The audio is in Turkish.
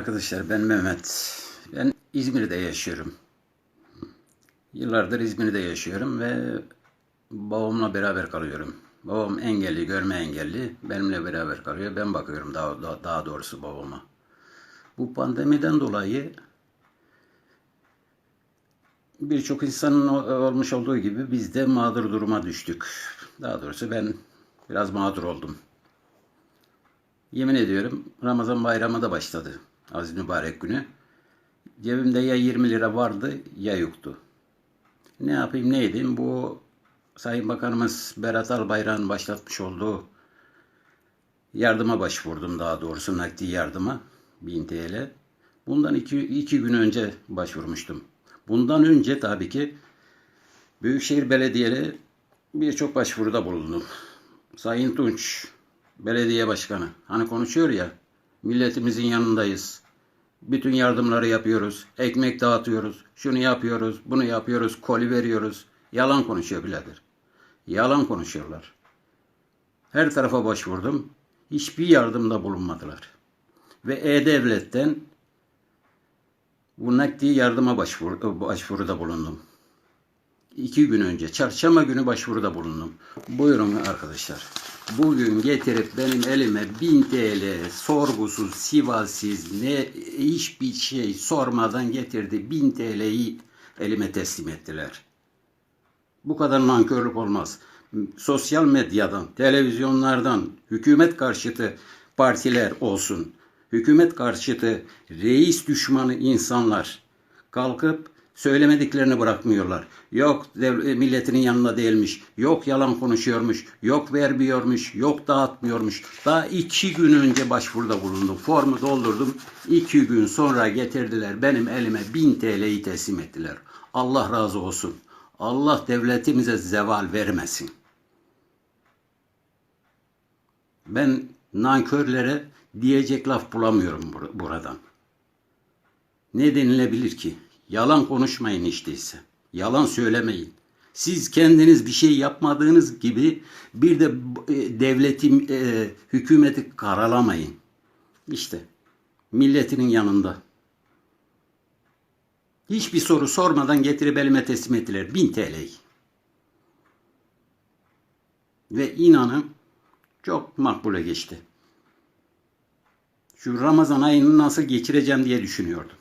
Arkadaşlar ben Mehmet. Ben İzmir'de yaşıyorum. Yıllardır İzmir'de yaşıyorum ve babamla beraber kalıyorum. Babam engelli, görme engelli. Benimle beraber kalıyor. Ben bakıyorum daha, daha, daha doğrusu babama. Bu pandemiden dolayı birçok insanın olmuş olduğu gibi biz de mağdur duruma düştük. Daha doğrusu ben biraz mağdur oldum. Yemin ediyorum Ramazan bayramı da başladı. Aziz mübarek günü. Cebimde ya 20 lira vardı ya yoktu. Ne yapayım ne edeyim bu Sayın Bakanımız Berat Albayrak'ın başlatmış olduğu yardıma başvurdum daha doğrusu nakdi yardıma 1000 TL. Bundan iki, iki gün önce başvurmuştum. Bundan önce tabii ki Büyükşehir Belediye'ye birçok başvuruda bulundum. Sayın Tunç, belediye başkanı, hani konuşuyor ya, milletimizin yanındayız. Bütün yardımları yapıyoruz, ekmek dağıtıyoruz, şunu yapıyoruz, bunu yapıyoruz, koli veriyoruz. Yalan konuşuyor birader. Yalan konuşuyorlar. Her tarafa başvurdum. Hiçbir yardımda bulunmadılar. Ve E-Devlet'ten bu nakdi yardıma başvuru, başvuruda bulundum. İki gün önce, çarşamba günü başvuruda bulundum. Buyurun arkadaşlar. Bugün getirip benim elime 1000 TL sorgusuz, sivalsiz, ne hiçbir şey sormadan getirdi 1000 TL'yi elime teslim ettiler. Bu kadar nankörlük olmaz. Sosyal medyadan, televizyonlardan, hükümet karşıtı partiler olsun, hükümet karşıtı reis düşmanı insanlar kalkıp söylemediklerini bırakmıyorlar. Yok e, milletinin yanında değilmiş, yok yalan konuşuyormuş, yok vermiyormuş, yok dağıtmıyormuş. Daha iki gün önce başvuruda bulundum. Formu doldurdum. İki gün sonra getirdiler benim elime 1000 TL'yi teslim ettiler. Allah razı olsun. Allah devletimize zeval vermesin. Ben nankörlere diyecek laf bulamıyorum bur- buradan. Ne denilebilir ki? Yalan konuşmayın hiç değilse. Yalan söylemeyin. Siz kendiniz bir şey yapmadığınız gibi bir de e, devleti, e, hükümeti karalamayın. İşte milletinin yanında. Hiçbir soru sormadan getirip elime teslim ettiler. 1000 TL'yi. Ve inanın çok makbule geçti. Şu Ramazan ayını nasıl geçireceğim diye düşünüyordum.